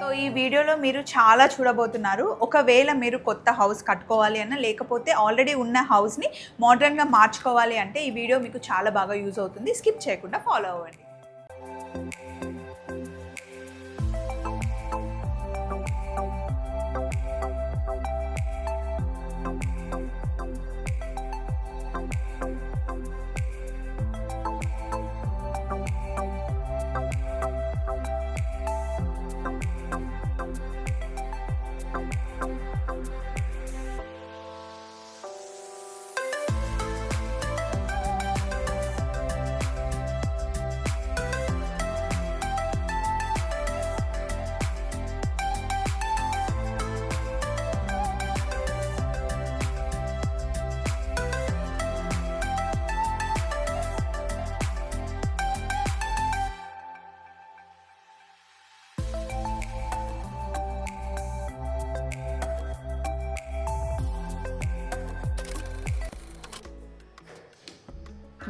So ఈ వీడియోలో మీరు చాలా చూడబోతున్నారు. ఒకవేళ మీరు కొత్త హౌస్ కట్టుకోవాలి అన్న లేకపోతే ఆల్రెడీ ఉన్న హౌస్ని మోడర్న్గా మార్చుకోవాలి అంటే ఈ వీడియో మీకు చాలా బాగా యూజ్ అవుతుంది. స్కిప్ చేయకుండా ఫాలో అవ్వండి.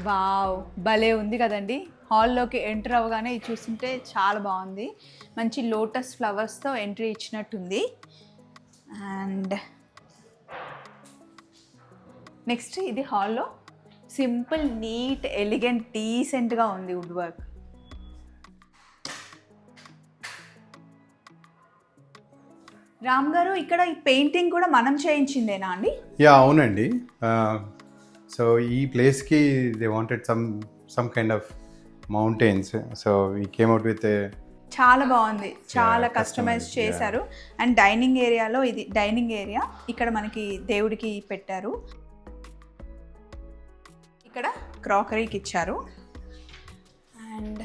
వావ్ భలే ఉంది కదండి. హాల్లోకి ఎంటర్ అవ్వగానే ఇది చూస్తుంటే చాలా బాగుంది. మంచి లోటస్ ఫ్లవర్స్తో ఎంట్రీ ఇచ్చినట్టుంది. అండ్ నెక్స్ట్ ఇది హాల్లో సింపుల్ నీట్ ఎలిగెంట్ డీసెంట్గా ఉంది వుడ్ వర్క్. రామ్ గారు ఇక్కడ ఈ పెయింటింగ్ కూడా మనం చేయించిందేనా అండి? యా అవునండి. సో ఈ ప్లేస్కి they wanted some some kind of mountains so we came out with చాలా బాగుంది. చాలా కస్టమైజ్ చేశారు. అండ్ డైనింగ్ ఏరియాలో ఇది డైనింగ్ ఏరియా ఇక్కడ మనకి దేవుడికి పెట్టారు. ఇక్కడ క్రాకరీకి ఇచ్చారు. అండ్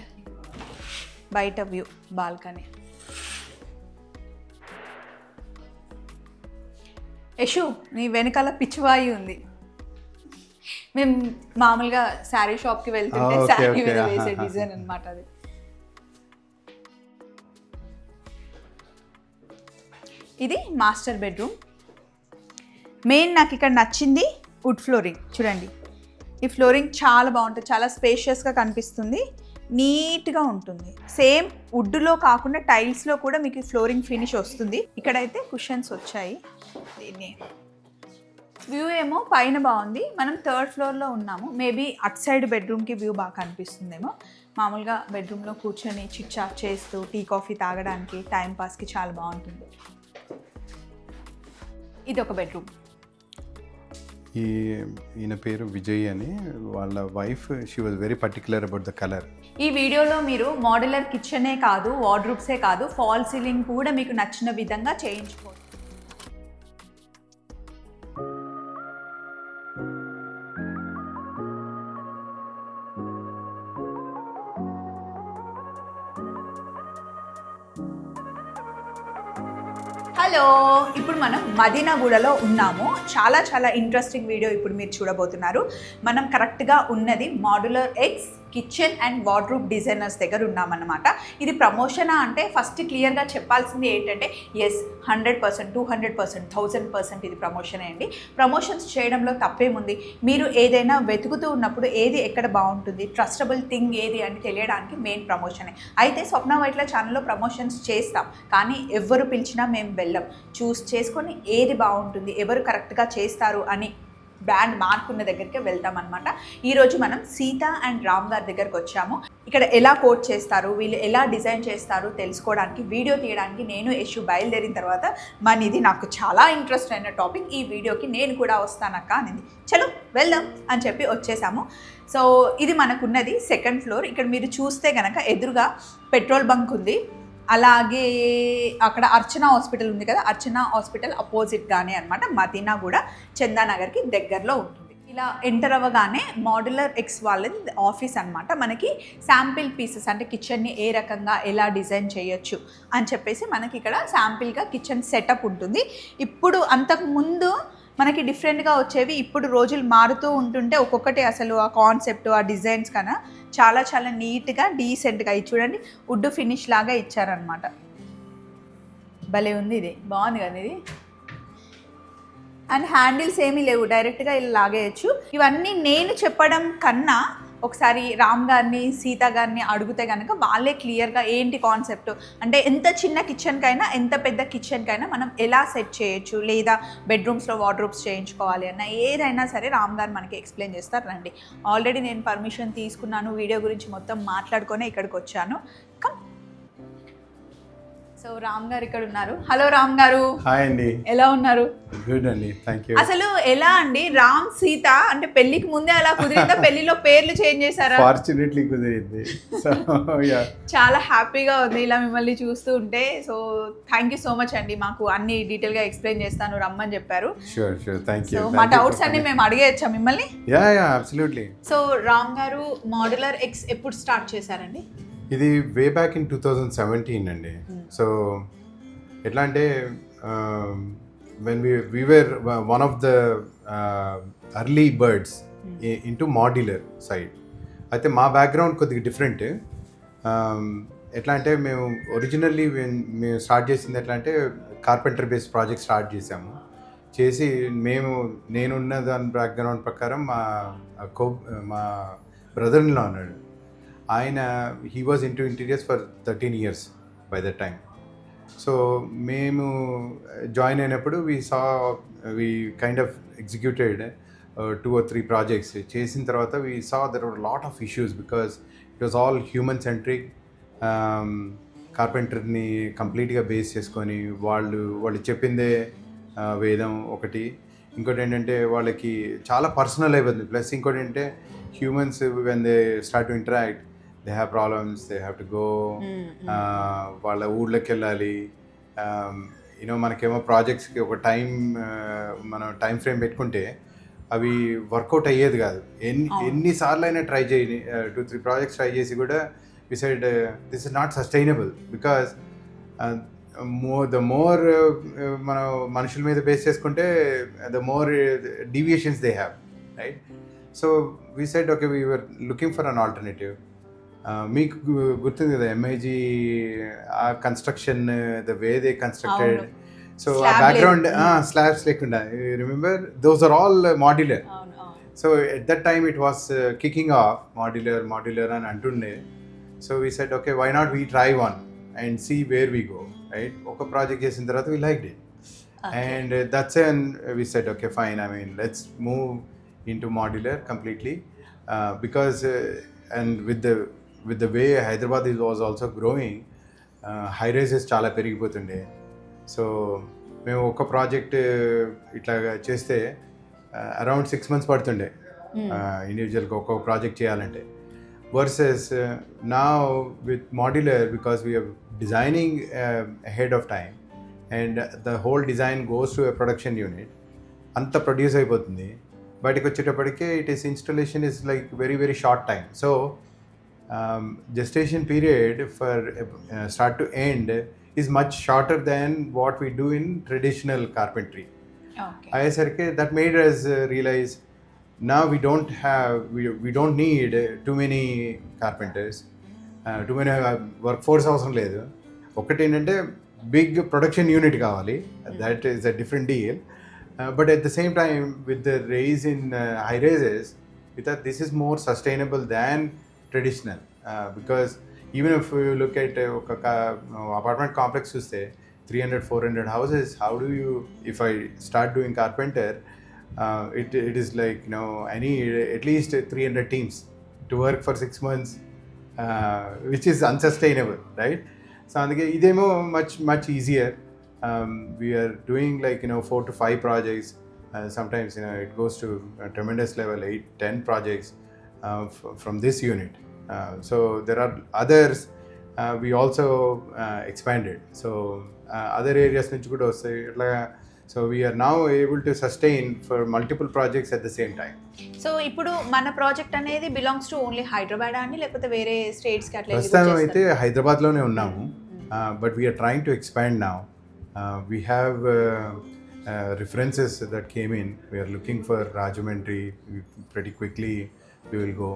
బయట వ్యూ బాల్కనీ. యశు నీ వెనకాల పిచ్చివాయి ఉంది. మేము మామూలుగా శారీ షాప్కి వెళ్తుంటే Ah, శారీ. మీద వేసే డిజైన్ అనమాట అది. ఇది మాస్టర్ బెడ్రూమ్. మెయిన్ నాకు ఇక్కడ నచ్చింది వుడ్ ఫ్లోరింగ్. చూడండి. ఈ ఫ్లోరింగ్ చాలా బాగుంటుంది. చాలా స్పేషియస్గా కనిపిస్తుంది. నీట్గా ఉంటుంది. సేమ్ వుడ్లో కాకుండా టైల్స్లో కూడా మీకు ఫ్లోరింగ్ ఫినిష్ వస్తుంది. ఇక్కడైతే కుషన్స్ వచ్చాయి. దీన్ని వ్యూ ఏమో పైన బాగుంది. మనం థర్డ్ ఫ్లోర్లో ఉన్నాము. మేబీ అట్ సైడ్ బెడ్రూమ్కి వ్యూ బాగా కనిపిస్తుందేమో. మామూలుగా బెడ్రూమ్లో కూర్చొని చిట్ చాట్ చేస్తూ టీ కాఫీ తాగడానికి టైం పాస్కి చాలా బాగుంటుంది. ఇది ఒక బెడ్రూమ్. ఈ ఈయన పేరు విజయ్ అని. వాళ్ళ wife she was very particular about the colour ఈ వీడియోలో మీరు మోడ్యులర్ కిచెనే కాదు వార్డ్రూబ్సే కాదు ఫాల్ సీలింగ్ కూడా మీకు నచ్చిన విధంగా చేయించుకోవచ్చు. మనం మదీనాగూడలో ఉన్నాము. చాలా చాలా ఇంట్రెస్టింగ్ వీడియో ఇప్పుడు మీరు చూడబోతున్నారు. మనం కరెక్ట్గా ఉన్నది modular X kitchen and wardrobe designers దగ్గర ఉన్నామన్నమాట. ఇది ప్రమోషనా అంటే ఫస్ట్ క్లియర్గా చెప్పాల్సింది ఏంటంటే yes hundred percent two hundred percent thousand percent ఇది ప్రమోషనే అండి. ప్రమోషన్స్ చేయడంలో తప్పేముంది? మీరు ఏదైనా వెతుకుతూ ఉన్నప్పుడు ఏది ఎక్కడ బాగుంటుంది? ట్రస్టబుల్ థింగ్ ఏది అని తెలియడానికి మెయిన్ ప్రమోషనే. అయితే స్వప్న వైట్ల ఛానల్లో ప్రమోషన్స్ చేస్తాం. కానీ ఎవరు పిలిచినా మేము వెళ్ళం. చూస్ చేసుకొని ఏది బాగుంటుంది? ఎవరు కరెక్ట్గా చేస్తారు అని బ్యాండ్ మార్క్ ఉన్న దగ్గరికి వెళ్తాం అనమాట ఈరోజు మనం సీత అండ్ రామ్ గారి దగ్గరకు వచ్చాము. ఇక్కడ ఎలా కోట్ చేస్తారు వీళ్ళు ఎలా డిజైన్ చేస్తారు తెలుసుకోవడానికి వీడియో తీయడానికి నేను యశు బయలుదేరిన తర్వాత మన ఇది నాకు చాలా ఇంట్రెస్ట్ అయిన టాపిక్. ఈ వీడియోకి నేను కూడా వస్తానక్క అనింది. చలో వెళ్దాం అని చెప్పి వచ్చేసాము. సో ఇది మనకున్నది సెకండ్ ఫ్లోర్. ఇక్కడ మీరు చూస్తే గనక ఎదురుగా పెట్రోల్ బంక్ ఉంది. అలాగే అక్కడ అర్చన హాస్పిటల్ ఉంది కదా అర్చన హాస్పిటల్ అపోజిట్గానే అనమాట మదీనా కూడా చందానగర్కి దగ్గరలో ఉంటుంది. ఇలా ఎంటర్ అవ్వగానే మాడ్యులర్ ఎక్స్ వాళ్ళది ఆఫీస్ అనమాట మనకి శాంపిల్ పీసెస్ అంటే కిచెన్ని ఏ రకంగా ఎలా డిజైన్ చేయొచ్చు అని చెప్పేసి మనకి ఇక్కడ శాంపిల్గా కిచెన్ సెటప్ ఉంటుంది. ఇప్పుడు అంతకుముందు మనకి డిఫరెంట్గా వచ్చేవి ఇప్పుడు రోజులు మారుతూ ఉంటుంటే ఒక్కొక్కటి అసలు ఆ కాన్సెప్ట్ ఆ డిజైన్స్ కన్నా చాలా చాలా నీట్గా డీసెంట్గా ఇది చూడండి. వుడ్ ఫినిష్ లాగా ఇచ్చారనమాట భలే ఉంది ఇది. బాగుంది కదా ఇది? అండ్ హ్యాండిల్స్ ఏమీ లేవు. డైరెక్ట్గా ఇలా లాగేయచ్చు. ఇవన్నీ నేను చెప్పడం కన్నా ఒకసారి రామ్ గారిని సీత గారిని అడిగితే కనుక వాళ్ళే క్లియర్గా ఏంటి కాన్సెప్ట్? అంటే ఎంత చిన్న కిచెన్కైనా ఎంత పెద్ద కిచెన్కైనా మనం ఎలా సెట్ చేయొచ్చు? లేదా బెడ్రూమ్స్లో వార్డ్రూమ్స్ చేయించుకోవాలి అన్న ఏదైనా సరే రామ్ గారు మనకి ఎక్స్ప్లెయిన్ చేస్తారు రండి. ఆల్రెడీ నేను పర్మిషన్ తీసుకున్నాను వీడియో గురించి మొత్తం మాట్లాడుకొని ఇక్కడికి వచ్చాను కమ్ సో రామ్ గారు ఇక్కడ ఉన్నారు. హలో రామ్ గారు. హాయ్ అండి. ఎలా ఉన్నారు? గుడ్ అండి. Thank you. అసలు ఎలా అండి? రామ్ సీత అంటే పెళ్ళికి ముందే అలా కుదిరిందా? పెళ్ళిలో పేర్లు చేంజ్ చేశారా? ఫార్చునేట్లీ కుదిరింది. సో యా చాలా హ్యాపీగా ఉంది ఇలా మిమ్మల్ని చూస్తూ ఉంటే. So thank you so much అండి. మాకు అన్ని డీటెయిల్గా ఎక్స్ప్లెయిన్ చేస్తాను రమ్మని చెప్పారు. Sure sure thank so you మా డౌట్స్ అన్ని మేము అడిగేయచ్చా మిమ్మల్ని? Ya ya absolutely so Ram గారు మాడ్యులర్ ఎక్స్ ఎప్పుడు స్టార్ట్ చేశారండి? ఇది way back in two thousand seventeen అండి. సో ఎట్లా అంటే when we we're one of the early birds into modular side అయితే మా బ్యాక్గ్రౌండ్ కొద్దిగా డిఫరెంట్ ఎట్లా అంటే మేము ఒరిజినల్లీ మేము స్టార్ట్ చేసింది ఎట్లా అంటే కార్పెంటర్ బేస్డ్ ప్రాజెక్ట్ స్టార్ట్ చేసాము. చేసి మేము నేనున్న దాని బ్యాక్గ్రౌండ్ ప్రకారం మా కో మా బ్రదర్ ఇన్లా ఉన్నాడు. ఆయన he was into interiors for thirteen years by the time so మేము జాయిన్ అయినప్పుడు we saw we kind of executed two or three projects చేసిన తర్వాత we saw there are lot of issues because it was all human centric కార్పెంటర్ని కంప్లీట్గా base చేసుకొని వాళ్ళు వాళ్ళు చెప్పిందే వేదం ఒకటి. ఇంకోటి ఏంటంటే వాళ్ళకి చాలా పర్సనల్ అయిపోతుంది ప్లస్ ఇంకోటి ఏంటంటే humans when they start to interact they have problems they have to go వాళ్ళ ఊళ్ళకి వెళ్ళాలి యూనో మనకేమో ప్రాజెక్ట్స్కి ఒక టైం మనం టైం ఫ్రేమ్ పెట్టుకుంటే అవి వర్కౌట్ అయ్యేది కాదు. ఎన్ని. ఎన్నిసార్లు అయినా ట్రై చేయి టూ త్రీ ప్రాజెక్ట్స్ ట్రై చేసి కూడా decide this is not sustainable because more the more మనం మనుషుల మీద బేస్ చేసుకుంటే the more deviations they have right so we said okay we were looking for an alternative మీకు గుర్తుంది కదా ఎంఐజీ ఆ construction the way they constructed. So ఆ background. Slabs లేకుండా. Remember those are all modular so at that time it was kicking off modular modular అని అంటుండే. So we said okay why not we try one and see where we go right ఒక project చేసిన తర్వాత we like it and uh, that's when we said okay fine i mean let's move into modular completely. Uh, because uh, and with the with the way hyderabad is, was also growing uh, high rises చాలా పెరిగిపోతుండే. So మేము ఒక project ఇట్లా చేస్తే around six months పడుతుండే. ఇండివిజువల్గా ఒక్కొక్క project చేయాలంటే. వర్సెస్ నా with modular because we're designing head of time and the whole design goes to a production unit అంత ప్రొడ్యూస్ అయిపోతుంది. బయటకు వచ్చేటప్పటికే it is installation is like very very short time so gestation period for start to end is much shorter than what we do in traditional carpentry okay అయ్యేసరికి that made us realise నా we don't have we don't need too many carpenters too many workforce అవసరం లేదు ఒకటి ఏంటంటే big production unit కావాలి that is a different deal but at the same time with the raise in high raises with this is more sustainable than traditional uh, because even if you look at uh, apartment complex you say 300 400 houses how do you if i start doing carpenter uh, it is like you know i need at least 300 teams to work for six months uh, which is unsustainable right? So idemo much much easier. Um, we are doing like you know four to five projects. Uh, sometimes you know it goes to a tremendous level eight ten projects from this unit. So there are others uh, we also uh, expanded so uh, other areas నుంచి కూడా వస్తాయి ఇట్లా so we're now able to sustain for multiple projects at the same time so ఇప్పుడు మన project అనేది belongs to only Hyderabad అని లేకపోతే వేరే స్టేట్స్కి అట్లా వెళ్ళి ప్రస్తుతం అయితే? హైదరాబాద్లోనే ఉన్నాము. But we're trying to expand now we have references that came in. We are looking for Rajahmundry We- pretty quickly. We will go.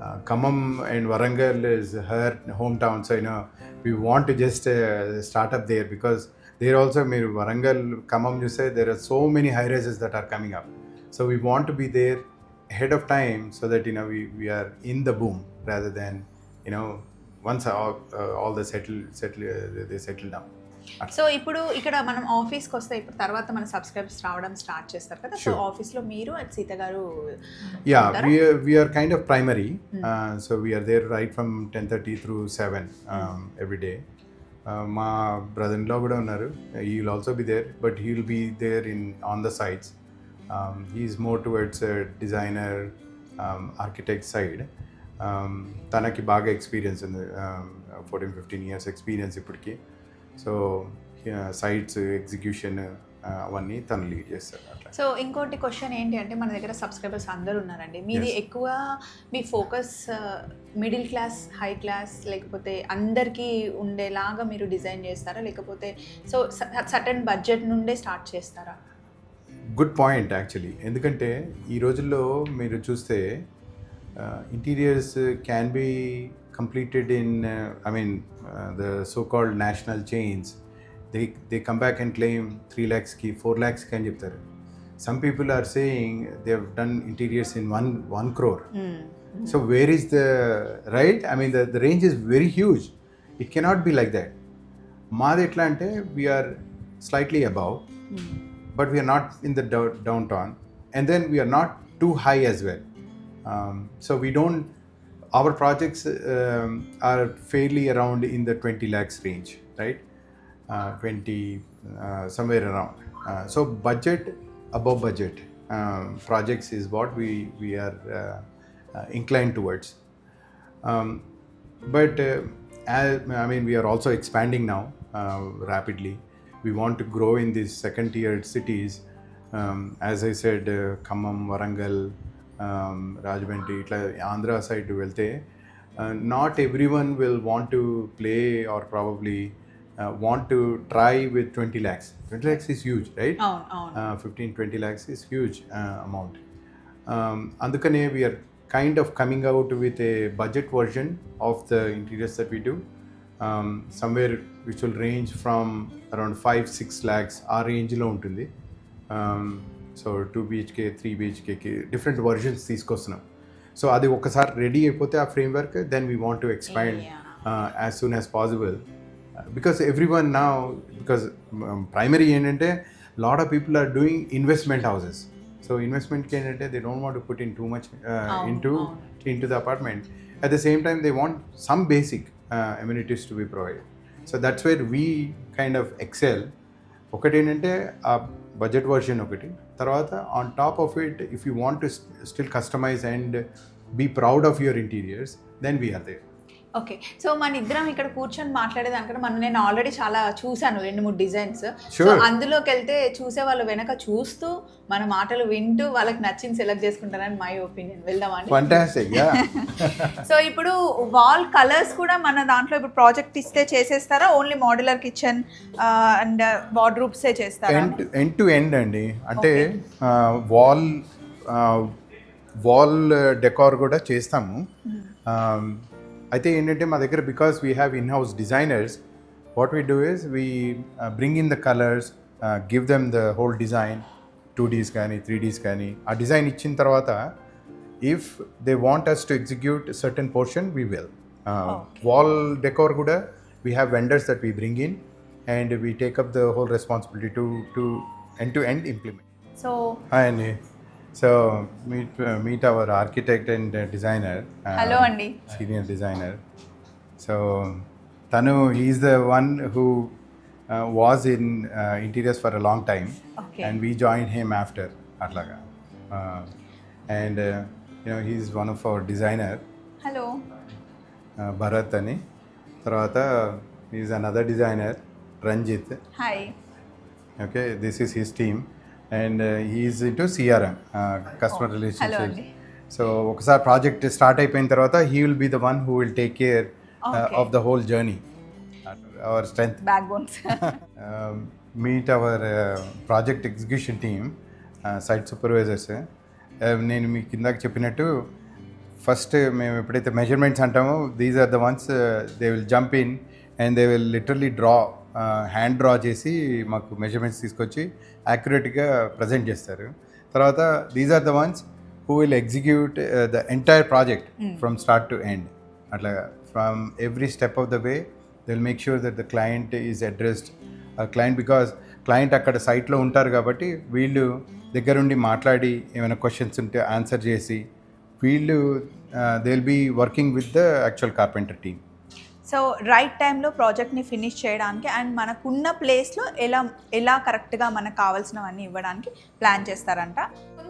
uh, Kamam and Warangal is her hometown, so you know we want to just uh, start up there because there also, I mean, Warangal, Kamam, you say there are so many high rises that are coming up, so we want to be there ahead of time so that you know we, we are in the boom rather than you know once all, uh, all the settle settle uh, they settle down. So ఇప్పుడు ఇక్కడ మనం ఆఫీస్కి వస్తే ఇప్పుడు తర్వాత మన subscribers రావడం start చేస్తారు కదా సో. ఆఫీస్లో మీరు అండ్ సీత గారు of primary uh, so we are there right from 10.30 through 7 um, every day. Uh, మా బ్రదర్ ఇన్లో కూడా ఉన్నారు. He will also be there but he will be there in on the sides he's more towards designer architect side తనకి బాగా experience ఉంది fourteen fifteen years experience ఇప్పటికి. So sites execution అవన్నీ తను లీడ్ చేస్తారు అట్లా. సో ఇంకోటి క్వశ్చన్ ఏంటి అంటే మన దగ్గర సబ్స్క్రైబర్స్ అందరూ ఉన్నారండి. మీది. ఎక్కువ మీ focus middle class high class లేకపోతే అందరికీ ఉండేలాగా మీరు డిజైన్ చేస్తారా? లేకపోతే సో సటన్ బడ్జెట్ నుండే స్టార్ట్ చేస్తారా? గుడ్ పాయింట్ యాక్చువల్లీ ఎందుకంటే ఈ రోజుల్లో మీరు చూస్తే interiors can be completed in I mean the so called national chains they they come back and claim three ల్యాక్స్కి four ల్యాక్స్కి అని చెప్తారు some people are saying they have done interiors in one one crore so where is the right I mean the the range is very huge it cannot be like that మాది ఎట్లా అంటే we are slightly above but we are not in the dow- downtown and then we are not too high as well um, so we don't our projects um, are fairly around in the 20 lakhs range right uh, 20 uh, somewhere around uh, so budget above budget um, projects is what we we are uh, uh, inclined towards um, but uh, as, I mean, we are also expanding now rapidly. We want to grow in these second tier cities. Um, as I said, Khammam, Varangal, um, Rajahmundry, ఇట్లా Andhra side వెళ్తే not everyone will want to play or probably want to try with twenty lakhs twenty lakhs is huge right fifteen twenty lakhs is huge amount అందుకనే we're kind of coming out with a budget version of the interiors that we do somewhere which will range from around five six lakhs ఆ రేంజ్లో ఉంటుంది. Um, so two BHK three బీహెచ్కేకి different versions తీసుకొస్తున్నాం. So అది ఒకసారి ready అయిపోతే ఆ framework then we want to expand. As soon as possible because everyone నా బికాస్ ప్రైమరీ ఏంటంటే lot of people are doing investment houses so ఇన్వెస్ట్మెంట్కి ఏంటంటే they don't want put in too much into. Into the apartment at the same time they want some basic amenities to be provide so that's where we kind of excel ఒకటి ఏంటంటే ఆ budget version ఒకటి తర్వాత on top of it if you want to still customise and be proud of your interiors then we're there okay so మన ఇద్దరం ఇక్కడ కూర్చొని మాట్లాడేదానికంటే మనం నేను ఆల్రెడీ చాలా చూశాను రెండు మూడు డిజైన్స్ సో. అందులోకి వెళ్తే చూసే వాళ్ళు వెనక చూస్తూ మన మాటలు వింటూ వాళ్ళకి నచ్చింది సెలెక్ట్ చేసుకుంటారని మై ఒపీనియన్ వెళ్దామండి సో ఇప్పుడు వాల్ కలర్స్ కూడా మన దాంట్లో ఇప్పుడు ప్రాజెక్ట్ ఇస్తే చేసేస్తారా? ఓన్లీ మోడ్యులర్ కిచెన్ అండ్ వార్డ్రూబ్సే చేస్తారా? ఎండ్ టు ఎండ్ అండి. అంటే వాల్ వాల్ డెకార్ కూడా చేస్తాము. Um, అయితే ఏంటంటే మా దగ్గర because we have in house designers what we do is we bring in the colours give them the whole design two Ds కానీ త్రీ డీస్ కానీ ఆ డిజైన్ ఇచ్చిన తర్వాత if they want us to execute certain portion we will wall decor కూడా we have vendors that we bring in and we take up the whole responsibility to to end to end implement so and so meet meet our architect and designer hello అండి senior designer so తను he's the one who was in interiors for a long time and we join him after అట్లాగా and you know he's one of our designer hello Bharat అని తర్వాత is another designer Ranjith hi okay this is his team and he's into CRM customer relationship so ఒకసారి project start అయిపోయిన తర్వాత he will be the one who will take care. Of the whole journey our strength backbones meet our project execution team site supervisors నేను మీకు ఇందాక చెప్పినట్టు first మేము ఎప్పుడైతే measurements అంటామో these are the ones they will jump in and they will literally draw hand draw చేసి మాకు measurements తీసుకొచ్చి యాక్యురేట్గా ప్రజెంట్ చేస్తారు. తర్వాత these are the ones who will execute the entire project from start to end అట్లా from every step of the way they will make sure that the client is addressed client because client అక్కడ సైట్లో ఉంటారు కాబట్టి వీళ్ళు దగ్గరుండి మాట్లాడి ఏమైనా questions ఉంటే ఆన్సర్ చేసి వీళ్ళు they will be working with the actual carpenter team so right టైంలో ప్రాజెక్ట్ని ఫినిష్ చేయడానికి అండ్ మనకున్న ప్లేస్లో ఎలా ఎలా కరెక్ట్గా మనకు కావాల్సినవన్నీ ఇవ్వడానికి ప్లాన్ చేస్తారంట.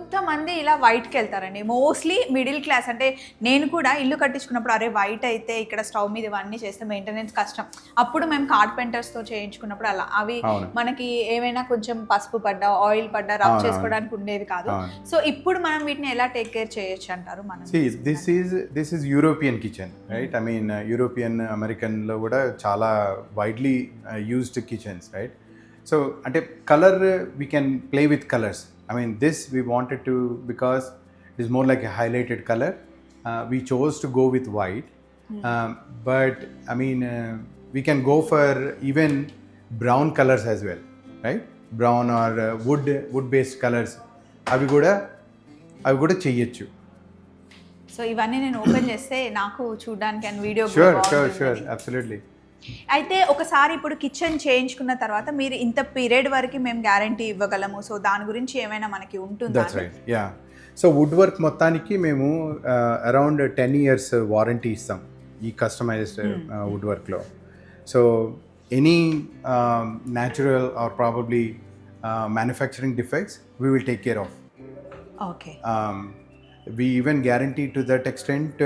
కొంతమంది ఇలా వైట్కి వెళ్తారండి. మోస్ట్లీ మిడిల్ క్లాస్ అంటే నేను కూడా ఇల్లు కట్టించుకున్నప్పుడు అరే వైట్ అయితే ఇక్కడ స్టవ్ మీద ఇవన్నీ చేస్తే మెయింటెనెన్స్ కష్టం. అప్పుడు మేము కార్పెంటర్స్తో చేయించుకున్నప్పుడు అలా. అవి. మనకి ఏమైనా కొంచెం పసుపు పడ్డా ఆయిల్ పడ్డా రబ్ చేసుకోవడానికి ఉండేది కాదు. సో ఇప్పుడు మనం వీటిని ఎలా టేక్ కేర్ చేయొచ్చు అంటారు మనం? See, this is this is European kitchen, right? I mean, uh, European, American లో కూడా చాలా widely used kitchens right so అంటే colour we can play with colours I mean this we wanted to because it is more like a highlighted colour we chose to go with white but I mean we can go for even brown colours as well right brown or wood wood based colours అవి కూడా అవి కూడా చెయ్యొచ్చు so ఇవన్నీ నేను open చేస్తే నాకు చూడడానికి and video sure sure sure absolutely అయితే ఒకసారి ఇప్పుడు కిచెన్ చేయించుకున్న తర్వాత మీరు ఇంత పీరియడ్ వరకు మేము గ్యారంటీ ఇవ్వగలము. సో దాని గురించి ఏమైనా మనకి ఉంటుందా that's right ya so wood work మొత్తానికి మేము అరౌండ్ టెన్ ఇయర్స్ వారంటీ ఇస్తాం ఈ కస్టమైజ్డ్ వుడ్ వర్క్లో so any natural or probably manufacturing defects we will take care of okay we even guarantee to that extent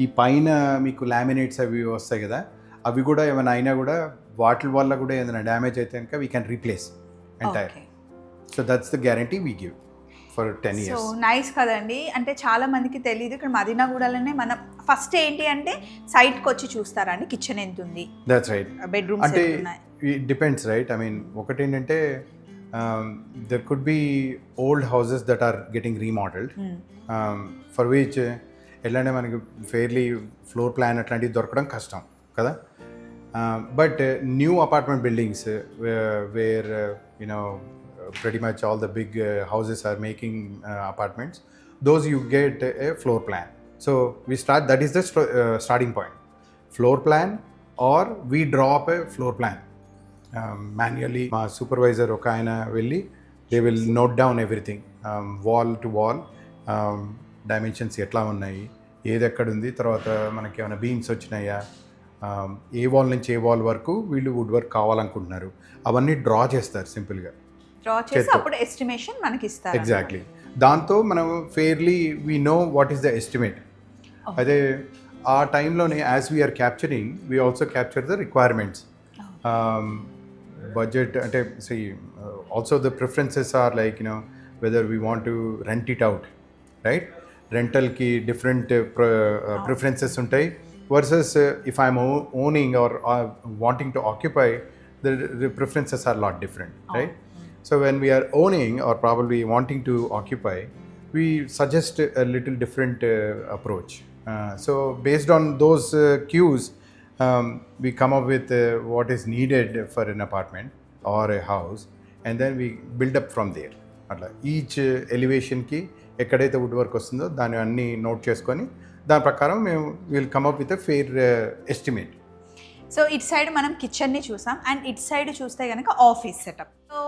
ఈ పైన మీకు laminates అవి వస్తాయి కదా అవి కూడా ఏమైనా అయినా కూడా వాటి వల్ల కూడా ఏదైనా డ్యామేజ్ అయితే కనుక we can replace entire so that's the guarantee we give for ten so years nice కదండి. అంటే చాలా మందికి తెలియదు ఇక్కడ మదీనాగూడలోనే మనం ఫస్ట్ ఏంటి అంటే సైట్కి వచ్చి చూస్తారండి. కిచెన్ ఎంత ఉంది? దట్స్ రైట్ బెడ్రూమ్స్ అంటే డిపెండ్స్ రైట్ ఐ మీన్ ఒకటి ఏంటంటే there could be old houses that are getting remodelled. For which అంటే మనకి ఫెయిర్లీ ఫ్లోర్ ప్లాన్ అట్లాంటివి దొరకడం కష్టం కదా? But new apartment buildings where you know pretty much all the big houses are making apartments those you get a floor plan so we start that is the starting point floor plan or we drop a floor plan manually మా supervisor ఒక ఆయన వెళ్ళి they will note down everything wall to wall dimensions ఎట్లా ఉన్నాయి ఏది ఎక్కడుంది తర్వాత మనకి ఏమైనా బీమ్స్ వచ్చినాయా ఏ వాల్ నుంచి ఏ వాల్ వరకు వీళ్ళు వుడ్ వర్క్ కావాలనుకుంటున్నారు అవన్నీ డ్రా చేస్తారు సింపుల్గా. డ్రా చేసి చేత్తో. అప్పుడు ఎస్టిమేషన్ మనకి ఇస్తారు ఎగ్జాక్ట్లీ దాంతో మనం fairly we know what is the estimate అదే ఆ టైంలోనే as we're capturing we also capture the requirements budget అంటే see also the preferences or like you know whether we want to rent it out right రెంటల్కి different preferences ఉంటాయి. Versus if I'm owning or wanting to occupy the preferences are lot different right So when we are owning or probably wanting to occupy, we suggest a little different uh, approach. Uh, so based on those uh, cues, um, we come up with uh, what is needed for an apartment or a house, and then we build up from there. అట్లా each ఎలివేషన్కి ఎక్కడైతే wood work వస్తుందో దాన్ని అన్ని note చేసుకొని దాని ప్రకారం మేము will come up with a fair estimate so ఇటు సైడ్ మనం కిచెన్ని చూసాం అండ్ ఇటు సైడ్ చూస్తే కనుక ఆఫీస్ సెటప్. సో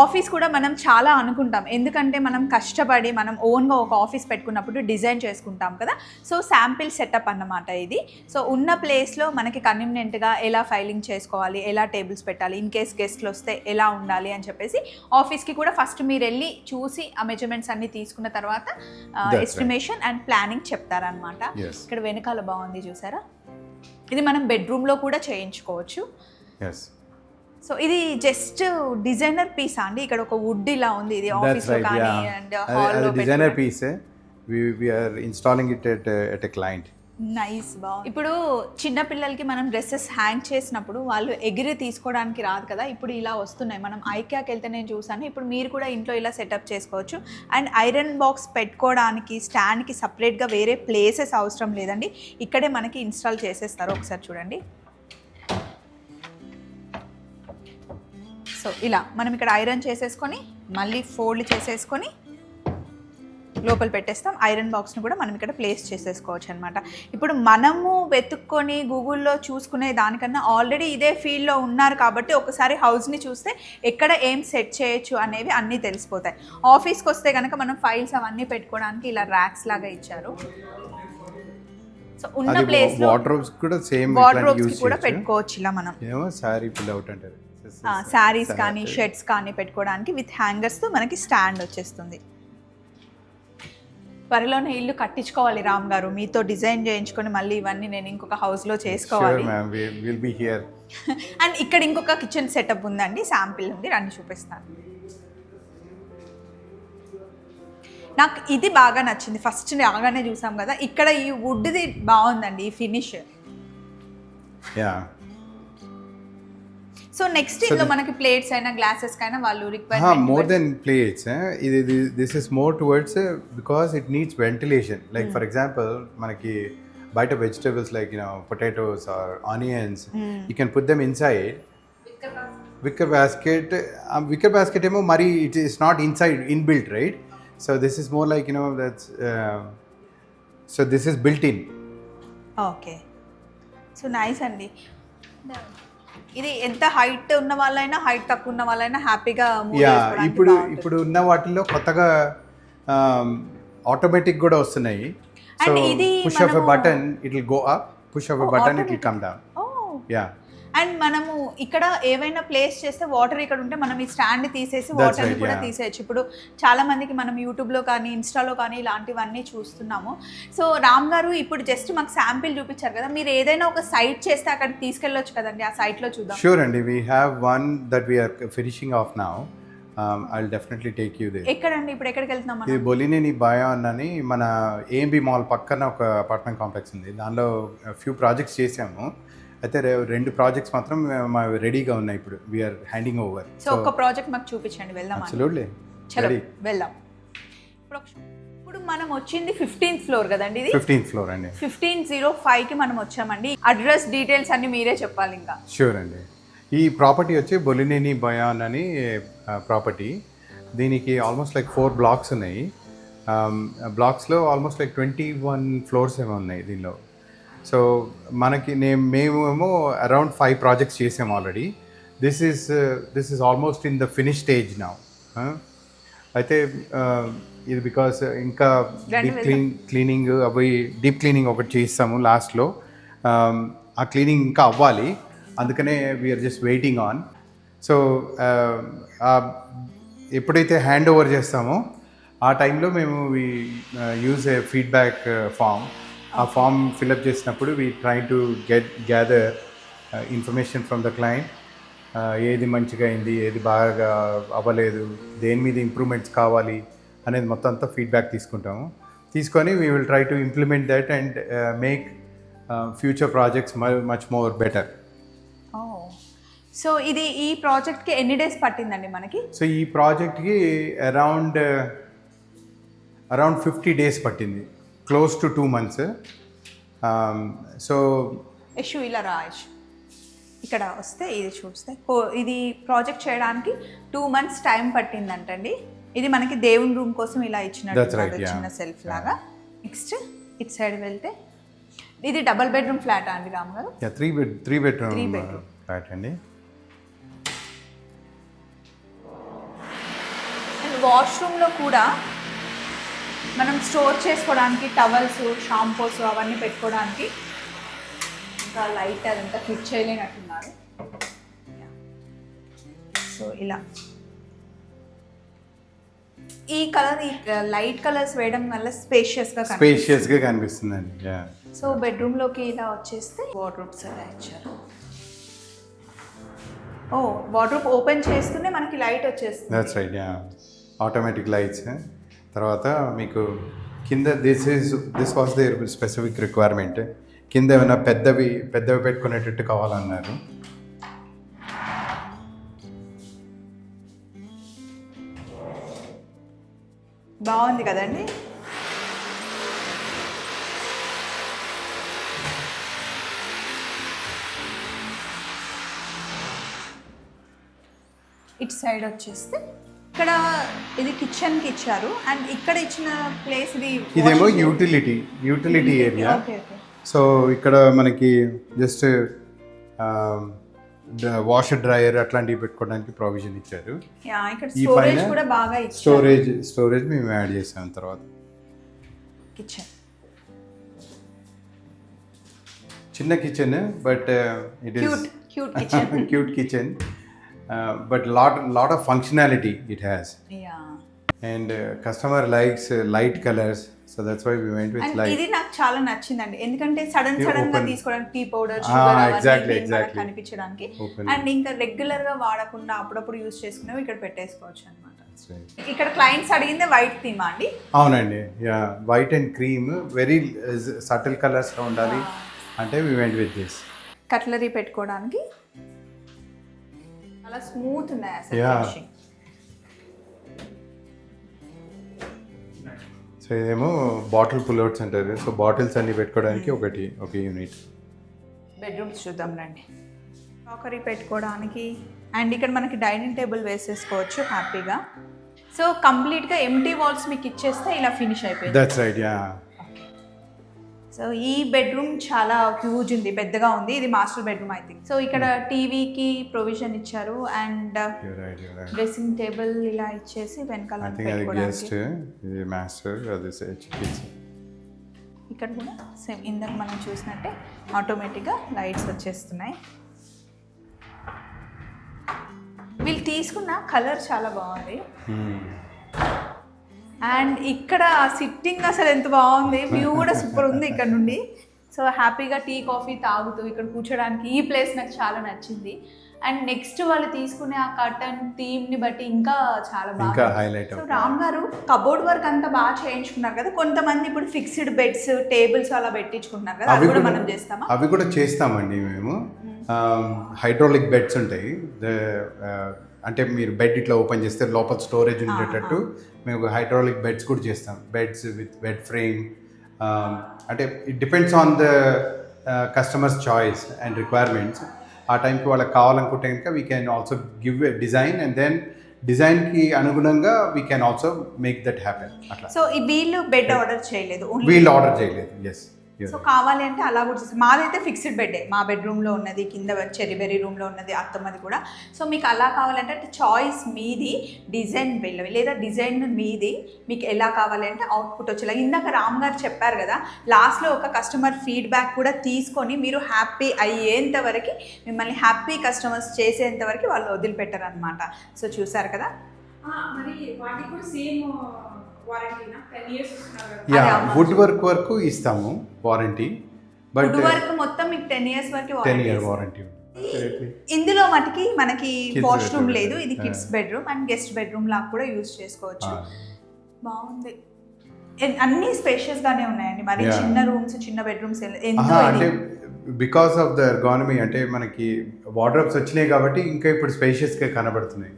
ఆఫీస్ కూడా మనం చాలా అనుకుంటాం. ఎందుకంటే మనం కష్టపడి మనం ఓన్గా ఒక ఆఫీస్ పెట్టుకున్నప్పుడు డిజైన్ చేసుకుంటాం కదా. సో శాంపిల్ సెటప్ అన్నమాట ఇది. సో ఉన్న ప్లేస్లో మనకి కన్వీనియంట్గా ఎలా ఫైలింగ్ చేసుకోవాలి ఎలా టేబుల్స్ పెట్టాలి ఇన్ కేస్ గెస్ట్లు వస్తే ఎలా ఉండాలి అని చెప్పేసి ఆఫీస్కి కూడా ఫస్ట్ మీరు వెళ్ళి చూసి ఆ మెజర్మెంట్స్ అన్ని తీసుకున్న తర్వాత. ఎస్టిమేషన్ అండ్ ప్లానింగ్ చెప్తారనమాట. ఇక్కడ వెనకాల బాగుంది చూసారా? ఇది మనం బెడ్రూమ్లో కూడా చేయించుకోవచ్చు. సో ఇది జస్ట్ డిజైనర్ పీస్ అండి. ఇక్కడ ఒక వుడ్ ఇలా ఉంది. ఇది ఆఫీస్లో కానీ. And designer piece installing it at a, at a client. Nice బాగుంది. ఇప్పుడు చిన్న పిల్లలకి మనం డ్రెస్సెస్ హ్యాంగ్ చేసినప్పుడు వాళ్ళు ఎగిరి తీసుకోవడానికి రాదు కదా? ఇప్పుడు ఇలా వస్తున్నాయి. మనం ఐక్యాకి వెళ్తే నేను చూసాను ఇప్పుడు మీరు కూడా ఇంట్లో ఇలా సెటప్ చేసుకోవచ్చు. అండ్ ఐరన్ బాక్స్ పెట్టుకోవడానికి స్టాండ్కి సపరేట్గా వేరే ప్లేసెస్ అవసరం లేదండి. ఇక్కడే మనకి ఇన్స్టాల్ చేసేస్తారు. ఒకసారి చూడండి. సో ఇలా మనం ఇక్కడ ఐరన్ చేసేసుకొని మళ్ళీ ఫోల్డ్ చేసేసుకొని లోపల పెట్టేస్తాం. ఐరన్ బాక్స్ని కూడా మనం ఇక్కడ ప్లేస్ చేసేసుకోవచ్చు అనమాట ఇప్పుడు మనము వెతుక్కొని గూగుల్లో చూసుకునే దానికన్నా ఆల్రెడీ ఇదే ఫీల్డ్లో ఉన్నారు కాబట్టి ఒకసారి హౌస్ని చూస్తే ఎక్కడ ఏం సెట్ చేయొచ్చు అనేవి అన్నీ తెలిసిపోతాయి. ఆఫీస్కి వస్తే కనుక మనం ఫైల్స్ అవన్నీ పెట్టుకోవడానికి ఇలా ర్యాక్స్ లాగా ఇచ్చారు. సో ఉన్న వాటర్ కూడా సేమ్ కూడా పెట్టుకోవచ్చు ఇలా మనం. ఏమో సారీ అవుట్ అంటారు. శారీస్ కానీ షర్ట్స్ కానీ పెట్టుకోవడానికి విత్ హ్యాంగర్స్తో మనకి స్టాండ్ వచ్చేస్తుంది. త్వరలోనే ఇల్లు కట్టించుకోవాలి రామ్ గారు. మీతో డిజైన్ చేయించుకొని మళ్ళీ ఇవన్నీ నేను ఇంకొక హౌస్లో చేసుకోవాలి. Ma'am will be here and ఇక్కడ ఇంకొక కిచెన్ సెటప్ ఉందండి. శాంపిల్ ఉంది. రండి చూపిస్తాను. నాకు ఇది బాగా నచ్చింది. ఫస్ట్ రాగానే చూసాం కదా. ఇక్కడ ఈ వుడ్ది బాగుందండి. ఈ ఫినిష్ యా సో నెక్స్ట్ ఇందులో మనకి ప్లేట్స్ అయినా గ్లాసెస్ అయినా వాళ్ళు మోర్ రిక్వైర్మెంట్ దెన్ ప్లేట్స్ ఇది this is more towards because it needs ventilation like for example మనకి బయట vegetables like you know potatoes or onions you can put them inside wicker basket wicker basket ఏమో మరి it is not inside in built right so this is more like you know that's so this is built in okay so nice అండి. ఇది ఎంత height ఉన్న వాళ్ళైనా height తక్కువ ఉన్న వాళ్ళైనా హ్యాపీగా యా ఇప్పుడు ఇప్పుడు ఉన్న వాటిల్లో కొత్తగా ఆటోమేటిక్ కూడా వస్తున్నాయి. So push of a button it will go up push of a button it will. Come down ya and మనము ఇక్కడ ఏవైనా ప్లేస్ చేస్తే వాటర్ ఇక్కడ ఉంటే మనం ఈ స్టాండ్ తీసేసి That's వాటర్ right, కూడా. తీసేయచ్చు. ఇప్పుడు చాలా మందికి మనం యూట్యూబ్లో కానీ ఇన్స్టాలో కానీ ఇలాంటివన్నీ చూస్తున్నాము. సో రామ్ గారు ఇప్పుడు జస్ట్ మాకు శాంపిల్ చూపించారు కదా. మీరు ఏదైనా ఒక సైట్ చేస్తే అక్కడ తీసుకెళ్ళొచ్చు కదండి ఆ సైట్లో చూద్దాం. షూర్ అండి we have one that we're finishing off now I definitely take you there ఎక్కడండి? ఇప్పుడు ఎక్కడికి వెళ్తున్నాం ఇది బొలినేని బయాన్ అని మన ఏఎంబి మాల్ పక్కన ఒక అపార్ట్మెంట్ కాంప్లెక్స్ ఉంది. దానిలో ఫ్యూ ప్రాజెక్ట్స్ చేసాము. అయితే రెండు ప్రాజెక్ట్స్ మాత్రం మా రెడీగా ఉన్నాయి ఇప్పుడు. వీఆర్ హ్యాండింగ్ ఓవర్ సో ఒక ప్రాజెక్ట్ మాకు చూపించండి వెళ్దాం అబ్సల్యూట్లీ చలో వెళ్దాం. ఇప్పుడు మనం వచ్చింది ఫిఫ్టీన్త్ ఫ్లోర్ కదండి ఇది? ఫిఫ్టీన్త్ ఫ్లోర్ అండి. ఫిఫ్టీన్ జీరో ఫైవ్కి మనం వచ్చామండి. అడ్రస్ డీటెయిల్స్ అన్ని మీరే చెప్పాలి ఇంకా. షూర్ అండి. ఈ ప్రాపర్టీ వచ్చి బొలినేని బయాన్ అని ప్రాపర్టీ దీనికి ఆల్మోస్ట్ లైక్ ఫోర్ బ్లాక్స్ ఉన్నాయి. బ్లాక్స్లో almost like twenty one floors ఏమో ఉన్నాయి దీనిలో. సో మనకి నేను మేమేమో అరౌండ్ ఫైవ్ ప్రాజెక్ట్స్ చేసాము already this is this is almost in the finish stage now అయితే uh, ఇది బికాస్ ఇంకా రండి డీప్ క్లీన్ క్లీనింగ్ అవి డీప్ క్లీనింగ్ ఒకటి చేస్తాము లాస్ట్లో ఆ క్లీనింగ్ ఇంకా అవ్వాలి. అందుకనే we're just waiting on so ఎప్పుడైతే హ్యాండ్ ఓవర్ చేస్తామో ఆ టైంలో మేము యూజ్ ఏ ఫీడ్బ్యాక్ ఫామ్ ఆ ఫామ్ ఫిల్అప్ చేసినప్పుడు we try to get gather information from the client ఏది మంచిగా అయింది ఏది బాగా అవ్వలేదు దేని మీద ఇంప్రూవ్మెంట్స్ కావాలి అనేది మొత్తం అంతా ఫీడ్బ్యాక్ తీసుకుంటాము. తీసుకొని we will try to implement that and make future projects much more better so ఇది ఈ ప్రాజెక్ట్కి ఎన్ని డేస్ పట్టిందండి మనకి? సో ఈ ప్రాజెక్ట్కి అరౌండ్ అరౌండ్ ఫిఫ్టీ డేస్ పట్టింది. Close to two months so Yashu ఇలా రాయచ్చు ఇక్కడ వస్తే ఇది చూస్తే. ఇది ప్రాజెక్ట్ చేయడానికి టూ మంత్స్ టైం పట్టిందంటండి. ఇది మనకి దేవుని రూమ్ కోసం ఇలా ఇచ్చినట్టు. చిన్న సెల్ఫ్ లాగా. నెక్స్ట్ ఇటు సైడ్ వెళ్తే ఇది డబల్ బెడ్రూమ్ ఫ్లాట్ అండి రామ్ గారు three bed three bedroom Three bedroom. Flat అండి. అండ్ వాష్రూమ్లో కూడా మనం స్టోర్ చేసుకోవడానికి టవల్స్ షాంపూస్ అవన్నీ పెట్టుకోవడానికి ఇంకా లైట్ అదంతా క్లిక్ చేయలేనట్టున్నారు. సో ఇలా. ఈ కలర్ ఈ లైట్ కలర్స్ వేయడం వల్ల స్పేషియస్గా స్పేషియస్గా కనిపిస్తుందండి yeah. సో బెడ్రూమ్లోకి ఇలా వచ్చేస్తే వార్డ్రూబ్స్ ఇచ్చారు? ఓ వార్డ్రూబ్ ఓపెన్ చేస్తూనే మనకి లైట్ వచ్చేస్తుంది. ఆటోమేటిక్ లైట్స్ తర్వాత మీకు కింద this is this was there specific requirement కింద ఏమైనా పెద్దవి పెద్దవి పెట్టుకునేటట్టు కావాలన్నారు. బాగుంది కదండి? ఇటు సైడ్ వచ్చేస్తే ఇక్కడ ఇది కిచెన్కి ఇచ్చారు. అండ్ ఇక్కడ ఇచ్చిన ప్లేస్ ఇది ఇదేమో యూటిలిటీ యూటిలిటీ ఏరియా సో ఇక్కడ మనకి జస్ట్ వాషర్ డ్రైయర్ అట్లాంటివి పెట్టుకోవడానికి ప్రావిజన్ ఇచ్చారు. ఈ స్టోరేజ్ పైన కూడా బాగా ఇచ్చారు. స్టోరేజ్ స్టోరేజ్ మేము యాడ్ చేసాం తర్వాత. కిచెన్ చిన్న kitchen but it cute cute kitchen cute kitchen but lot lot of functionality it has ya and customer likes light colours so that's why we went with light ఇది నాకు చాలా నచ్చిందండి. ఎందుకంటే sudden సడన్గా. తీసుకోవడానికి tea powder Ah, sugar exactly, అవన్నీ exactly. కనిపించడానికి. And ఇంకా రెగ్యులర్గా వాడకుండా అప్పుడప్పుడు యూస్ చేసుకునేవి ఇక్కడ పెట్టేసుకోవచ్చు అనమాట ఇక్కడ క్లయింట్స్ అడిగిందే వైట్ థీమా అండి? అవునండి. Ya white and cream very subtle కలర్స్లో ఉండాలి. అంటే we went with this cutlery పెట్టుకోవడానికి చాలా స్మూత్ ఉన్నాయి అసలు. సో ఇదేమో బాటిల్ పుల్అవుట్స్ అంటారు సో బాటిల్స్ అన్ని పెట్టుకోవడానికి ఒకటి ఒక యూనిట్ బెడ్రూమ్స్ చూద్దాం రండి. క్రాకరీ పెట్టుకోవడానికి అండ్ ఇక్కడ మనకి డైనింగ్ టేబుల్ వేసేసుకోవచ్చు హ్యాపీగా సో కంప్లీట్గా ఎంటీ వాల్స్ మీకు ఇచ్చేస్తే ఇలా ఫినిష్ అయిపోయింది. దట్స్ రైట్ యా సో ఈ బెడ్రూమ్ చాలా హ్యూజ్ ఉంది పెద్దగా ఉంది. ఇది master bedroom I think so ఇక్కడ టీవీకి ప్రొవిజన్ ఇచ్చారు అండ్ డ్రెస్సింగ్ టేబుల్ ఇలా ఇచ్చేసి వెనకాల ఇక్కడ కూడా సేమ్ ఇందాక మనం చూసినట్టే ఆటోమేటిక్గా లైట్స్ వచ్చేస్తున్నాయి. వీళ్ళు తీసుకున్న కలర్ చాలా బాగుంది. అండ్ ఇక్కడ సిట్టింగ్ అసలు ఎంత బాగుంది వ్యూ కూడా సూపర్ ఉంది ఇక్కడ నుండి. సో హ్యాపీగా టీ కాఫీ తాగుతూ ఇక్కడ కూర్చోడానికి ఈ ప్లేస్ నాకు చాలా నచ్చింది. అండ్ నెక్స్ట్ వాళ్ళు తీసుకునే ఆ కర్టన్ థీమ్ని బట్టి ఇంకా చాలా బాగా హైలైట్ సో రామ్ గారు కబోర్డ్ వర్క్ అంతా బాగా చేయించుకున్నారు కదా కొంతమంది ఇప్పుడు ఫిక్స్డ్ బెడ్స్ టేబుల్స్ అలా పెట్టించుకుంటున్నారు కదా అది కూడా మనం చేస్తామా? అవి కూడా చేస్తామండి మేము. హైడ్రాలిక్ బెడ్స్ ఉంటాయి. అంటే మీరు బెడ్ ఇట్లా ఓపెన్ చేస్తే లోపల స్టోరేజ్ ఉండేటట్టు మేము హైడ్రాలిక్ బెడ్స్ కూడా చేస్తాం. బెడ్స్ విత్ బెడ్ ఫ్రేమ్ అంటే it depends on the customer's choice and requirements ఆ టైంకి వాళ్ళకి కావాలనుకుంటే కనుక we can also give a design and then డిజైన్కి అనుగుణంగా we can also make that happen అట్లా. సో ఈ వీళ్ళు బెడ్ ఆర్డర్ చేయలేదు. వీళ్ళు ఆర్డర్ చేయలేదు. ఎస్ సో కావాలి అంటే అలా కూడా చేస్తాం. మాదైతే ఫిక్స్డ్ బెడ్ మా బెడ్రూమ్లో ఉన్నది కింద చెరిబెరీ రూమ్లో ఉన్నది అత్తమ్మది కూడా. సో మీకు అలా కావాలంటే అంటే చాయిస్ మీది డిజైన్ వెళ్ళవి. లేదా డిజైన్ మీది మీకు ఎలా కావాలంటే అవుట్పుట్ వచ్చేలా. ఇందాక రామ్ గారు చెప్పారు కదా లాస్ట్లో ఒక కస్టమర్ ఫీడ్బ్యాక్ కూడా తీసుకొని మీరు హ్యాపీ అయ్యేంత వరకు మిమ్మల్ని హ్యాపీ కస్టమర్స్ చేసేంత వరకు వాళ్ళు వదిలిపెట్టారు అనమాట సో చూసారు కదా? ఆ, మరి వాటికి కూడా సేమ్ యా. వుడ్ వర్క్ వరకు ఇస్తాము వారంటీ బట్ వుడ్ వర్క్ మొత్తం మీకు టెన్ ఇయర్స్ వరకు టెన్ ఇయర్. వారంటీ ఇందులో మటుకి మనకి వాష్రూమ్. లేదు ఇది Ah. Kids bedroom and guest bedroom లాగా కూడా యూజ్ చేసుకోవచ్చు బాగుంది ఎన్- అన్ని స్పేషియస్ గానే ఉన్నాయండి మరి. చిన్న రూమ్స్ చిన్న బెడ్రూమ్స్ అంటే. బికాస్ ఆఫ్ ద ఎర్గానమీ అంటే మనకి వార్డ్రోబ్స్ వచ్చినాయి కాబట్టి ఇంకా ఇప్పుడు స్పేషియస్గా కనబడుతున్నాయి.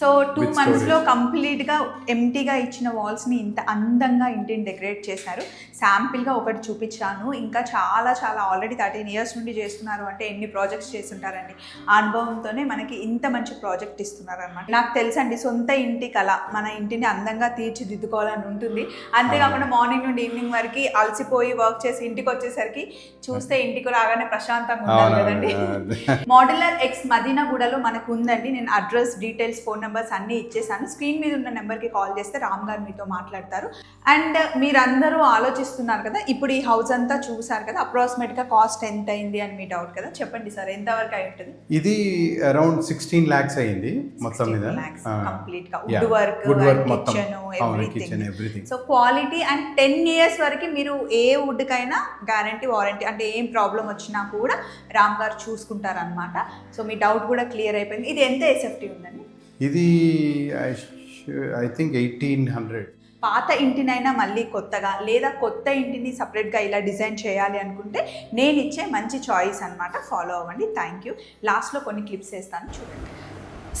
సో టూ With మంత్స్లో storage. కంప్లీట్గా ఎంటీగా ఇచ్చిన వాల్స్ని ఇంత అందంగా ఇంటిని డెకరేట్ చేశారు. శాంపిల్గా ఒకటి చూపించాను. ఇంకా చాలా చాలా ఆల్రెడీ థర్టీన్ ఇయర్స్ నుండి చేస్తున్నారు. అంటే ఎన్ని ప్రాజెక్ట్స్ చేస్తుంటారండి. ఆ అనుభవంతోనే మనకి ఇంత మంచి ప్రాజెక్ట్ ఇస్తున్నారు అనమాట నాకు తెలుసండి సొంత ఇంటి కళ మన ఇంటిని అందంగా తీర్చిదిద్దుకోవాలని ఉంటుంది. అంతేకాకుండా మార్నింగ్ నుండి ఈవినింగ్ వరకు అలసిపోయి వర్క్ చేసి ఇంటికి వచ్చేసరికి చూస్తే ఇంటికి రాగానే ప్రశాంతంగా ఉండాలి కదండి. మోడ్యులర్ ఎక్స్ మదీనాగూడలో మనకు ఉందండి నేను అడ్రస్ డీటెయిల్స్ ఫోన్ నెంబర్స్ అన్నీ ఇచ్చేసాను. స్క్రీన్ మీద ఉన్న నెంబర్కి కాల్ చేస్తే రామ్ గారు మీతో మాట్లాడతారు. అండ్ మీరందరూ ఆలోచిస్తున్నారు కదా ఇప్పుడు ఈ హౌస్ అంతా చూసారు కదా అప్రాక్సిమేట్గా కాస్ట్ ఎంత అయింది అని మీ డౌట్ కదా? చెప్పండి సార్ ఎంతవరకు అయి ఉంటుంది? ఇది అరౌండ్ సిక్స్టీన్ ల్యాక్స్ అయింది మొత్తం మీద. కంప్లీట్గా wood work wood kitchen everything so quality and ten years వరకు మీరు ఏ వుడ్కైనా గ్యారంటీ వారంటీ అంటే ఏం ప్రాబ్లం వచ్చినా కూడా రామ్ గారు చూసుకుంటారు అనమాట సో మీ డౌట్ కూడా క్లియర్ అయిపోయింది. ఇది ఎంత ఎస్ఎఫ్టీ ఉందండి? ఇది ఐ థింక్ ఎయిటీన్ హండ్రెడ్ పాత ఇంటినైనా మళ్ళీ కొత్తగా లేదా కొత్త ఇంటిని సపరేట్గా ఇలా డిజైన్ చేయాలి అనుకుంటే నేను ఇచ్చే మంచి చాయిస్ అనమాట ఫాలో అవ్వండి. థ్యాంక్ యూ లాస్ట్లో కొన్ని క్లిప్స్ వేస్తాను. చూడండి.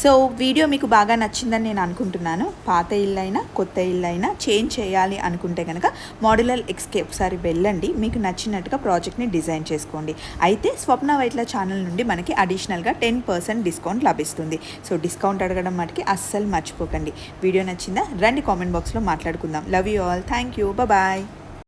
సో వీడియో మీకు బాగా నచ్చిందని నేను అనుకుంటున్నాను. పాత ఇల్లు అయినా కొత్త ఇల్లు అయినా చేంజ్ చేయాలి అనుకుంటే కనుక మోడ్యులర్ ఎక్స్కి ఒకసారి వెళ్ళండి. మీకు నచ్చినట్టుగా ప్రాజెక్ట్ని డిజైన్ చేసుకోండి. అయితే స్వప్న వైట్ల ఛానల్ నుండి మనకి అడిషనల్గా టెన్ పర్సెంట్ డిస్కౌంట్ లభిస్తుంది. సో డిస్కౌంట్ అడగడం మటుకి అస్సలు మర్చిపోకండి. వీడియో నచ్చిందా? రండి కామెంట్ బాక్స్లో మాట్లాడుకుందాం. Love you all. Thank you bye